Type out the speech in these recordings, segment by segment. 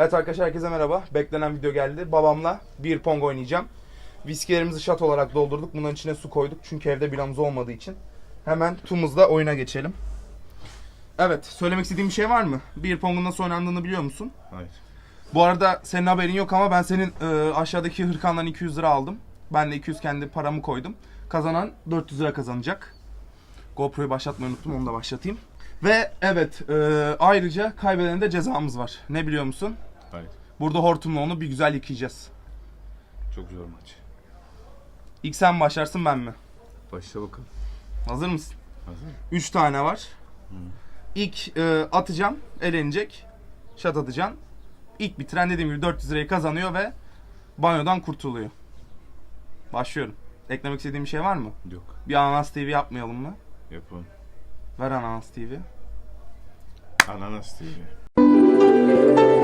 Evet arkadaşlar herkese merhaba. Beklenen video geldi. Babamla bir pong oynayacağım. Viskilerimizi şat olarak doldurduk. Bunların içine su koyduk. Çünkü evde biramız olmadığı için. Hemen tümümüzle oyuna geçelim. Evet, söylemek istediğim bir şey var mı? Bir pongun nasıl oynandığını biliyor musun? Hayır. Bu arada senin haberin yok ama ben senin e, aşağıdaki hırkandan 200 lira aldım. Ben de 200 kendi paramı koydum. Kazanan 400 lira kazanacak. GoPro'yu başlatmayı unuttum onu da başlatayım. Ve evet e, ayrıca kaybedene de cezamız var. Ne biliyor musun? Hayır. Burada hortumla onu bir güzel yıkayacağız. Çok zor maç. İlk sen başlarsın ben mi? Başla bakalım. Hazır mısın? Hazır mı? 3 tane var. İlk e, atacağım, elenecek. Şat atacaksın. İlk bitiren dediğim gibi 400 lirayı kazanıyor ve banyodan kurtuluyor. Başlıyorum. Eklemek istediğim bir şey var mı? Yok. Bir Ananas TV yapmayalım mı? Yapalım. Ver Ananas TV. Ananas TV.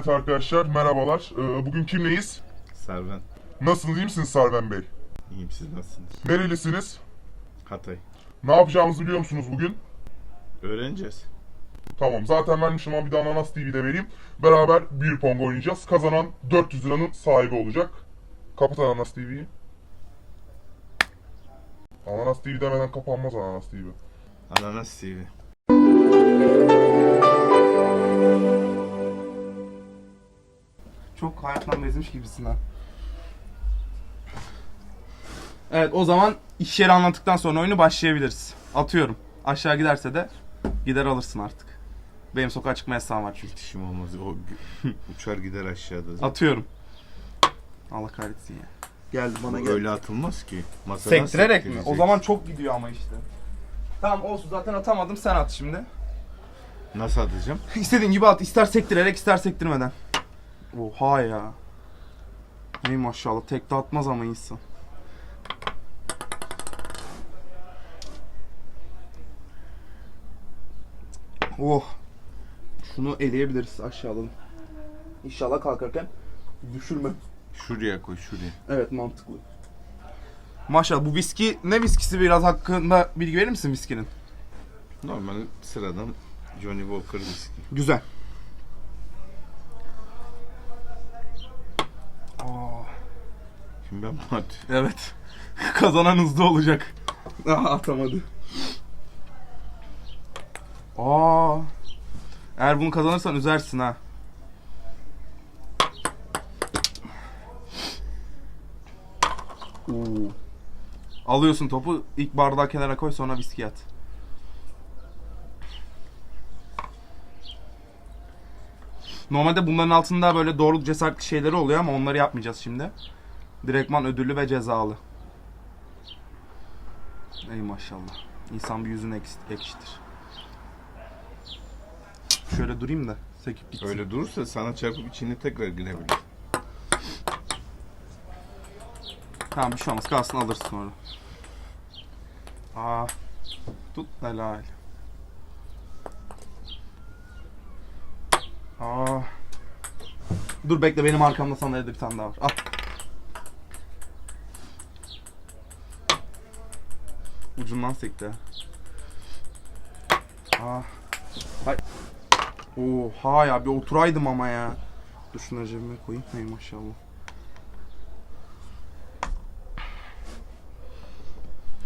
Evet arkadaşlar merhabalar. Ee, bugün kimleyiz? Serven. Nasılsınız iyi misiniz Sarven Bey? İyiyim siz nasılsınız? Nerelisiniz? Hatay. Ne yapacağımızı biliyor musunuz bugün? Öğreneceğiz. Tamam zaten vermişim ama bir de Ananas TV'de vereyim. Beraber bir pong oynayacağız. Kazanan 400 liranın sahibi olacak. Kapat Ananas TV'yi. Ananas TV demeden kapanmaz Ananas TV. Ananas TV. Hayattan bezmiş gibisin ha. Evet o zaman iş yeri anlattıktan sonra oyunu başlayabiliriz. Atıyorum. Aşağı giderse de gider alırsın artık. Benim sokağa çıkma yasağım var çünkü. İşim olmaz. O gü- uçar gider aşağıda. Atıyorum. Allah kahretsin ya. Geldi bana geldi. öyle atılmaz ki. Masadan Sektirerek mi? O sektireceksin. zaman çok gidiyor ama işte. Tamam olsun zaten atamadım sen at şimdi. Nasıl atacağım? İstediğin gibi at. ister sektirerek ister sektirmeden. Oha ya. Ey maşallah tek de atmaz ama insan. Oh. Şunu eleyebiliriz aşağıdan. İnşallah kalkarken düşürme. Şuraya koy şuraya. Evet mantıklı. Maşallah bu viski ne viskisi biraz hakkında bilgi verir misin viskinin? Normal sıradan Johnny Walker viski. Güzel. Aa, Şimdi ben at. evet. Kazanan hızlı olacak. Aa, atamadı. Aa. Eğer bunu kazanırsan üzersin ha. Oo. Alıyorsun topu, ilk bardağı kenara koy sonra viski at. Normalde bunların altında böyle doğruluk cesaretli şeyleri oluyor ama onları yapmayacağız şimdi. Direktman ödüllü ve cezalı. Ey maşallah. İnsan bir ekşit- ekşitir. Şöyle durayım da sekip gitsin. Öyle durursa sana çarpıp içine tekrar girebilir. Tamam bir şey olmaz. Kalsın alırsın sonra. Aa. Tut helal. Aa. Dur bekle benim arkamda sana evde bir tane daha var. Al. Ucundan sekti. Aa. Hay. Oha ya bir oturaydım ama ya. Dur şunları cebime koyayım. Hey maşallah.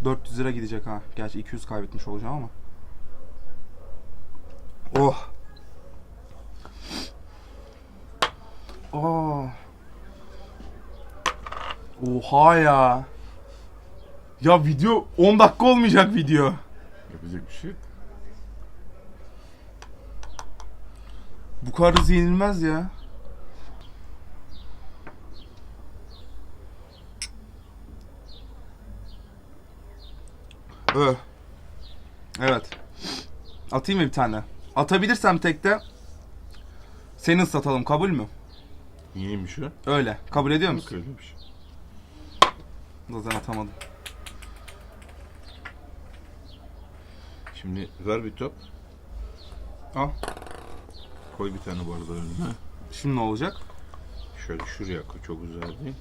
400 lira gidecek ha. Gerçi 200 kaybetmiş olacağım ama. Oh. Oh. Oha ya. Ya video 10 dakika olmayacak video. Yapacak bir şey yok. Bu kadar hızlı yenilmez ya. Öh. Evet. Atayım mı bir tane? Atabilirsem tekte seni ıslatalım kabul mü? Niyeymiş o? Öyle. Kabul ediyor musun? Öyle bir şey. Zaten atamadım. Şimdi ver bir top. Al. Koy bir tane bardağı önüne. Şimdi ne olacak? Şöyle şuraya koy. Çok güzel değil.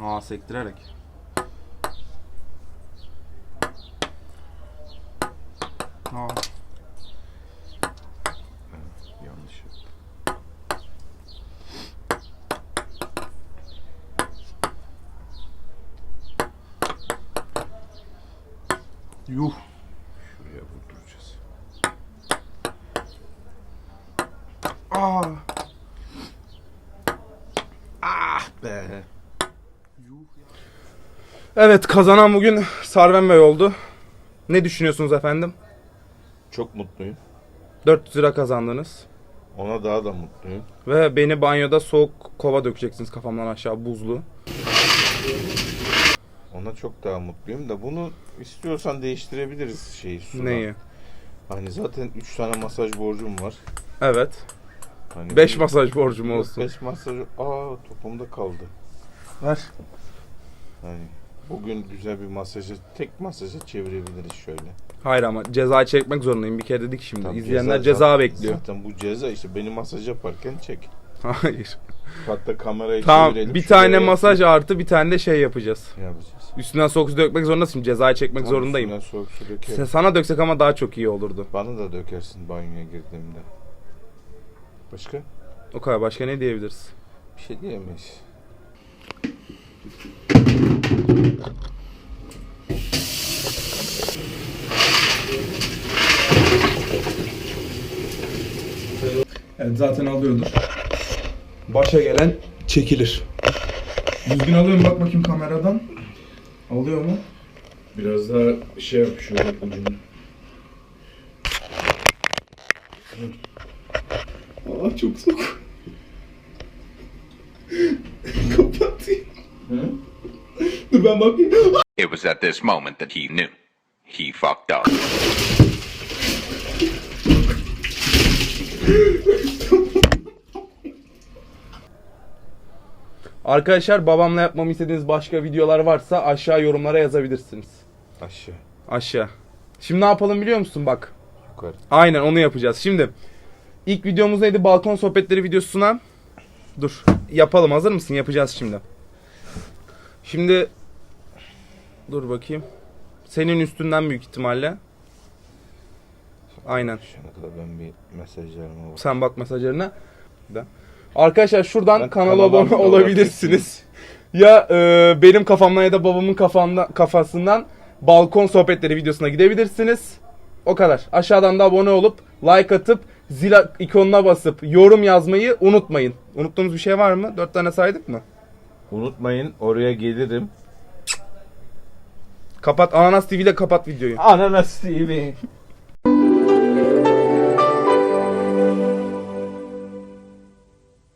Aa sektirerek. Aa, Yanlış. Yuh. Şuraya vurduracağız. Aa. Ah be. Evet kazanan bugün Sarven Bey oldu. Ne düşünüyorsunuz efendim? Çok mutluyum. 400 lira kazandınız. Ona daha da mutluyum. Ve beni banyoda soğuk kova dökeceksiniz kafamdan aşağı buzlu. Ona çok daha mutluyum da bunu istiyorsan değiştirebiliriz şeyi. Neyi? Hani zaten 3 tane masaj borcum var. Evet. Hani 5 bir- masaj borcum olsun. 5 masaj. Aa topumda kaldı. Ver. Hani bugün güzel bir masaja, tek masaja çevirebiliriz şöyle. Hayır ama ceza çekmek zorundayım. Bir kere dedik şimdi. Tamam, İzleyenler ceza, zaten- bekliyor. Zaten bu ceza işte beni masaj yaparken çek. Hayır. Hatta kamerayı Tamam çevirelim. bir şuraya tane yapayım. masaj artı bir tane de şey yapacağız. yapacağız. Üstünden soğuk su dökmek zorundasın. Cezayı çekmek Tamam, zorundayım. üstünden soğuk su dökerim. Se- Sana döksek ama daha çok iyi olurdu. Bana da dökersin banyoya girdiğimde. Başka? O kadar başka ne diyebiliriz? Bir şey diyemeyiz. Evet zaten alıyordur. Başa gelen çekilir. Düzgün alıyor mu bak bakayım kameradan. Alıyor mu? Biraz daha şey yap şöyle ucunu. Aa çok soğuk. Kapatayım. Dur ben bakayım. It was at this moment that he knew. He fucked up. Arkadaşlar babamla yapmamı istediğiniz başka videolar varsa aşağı yorumlara yazabilirsiniz. Aşağı. Aşağı. Şimdi ne yapalım biliyor musun bak. Yukarı. Aynen onu yapacağız. Şimdi ilk videomuz neydi? Balkon sohbetleri videosuna. Dur. Yapalım. Hazır mısın? Yapacağız şimdi. Şimdi dur bakayım. Senin üstünden büyük ihtimalle. Aynen. Şu ana kadar ben bir mesajlarıma bak. Sen bak mesajlarına. Da. Arkadaşlar şuradan Ben kanala abone olabilirsiniz. Ya e, benim kafamdan ya da babamın kafanda, kafasından balkon sohbetleri videosuna gidebilirsiniz. O kadar. Aşağıdan da abone olup like atıp zil ikonuna basıp yorum yazmayı unutmayın. Unuttuğumuz bir şey var mı? Dört tane saydık mı? Unutmayın oraya gelirim. Kapat Ananas TV ile kapat videoyu. Ananas TV.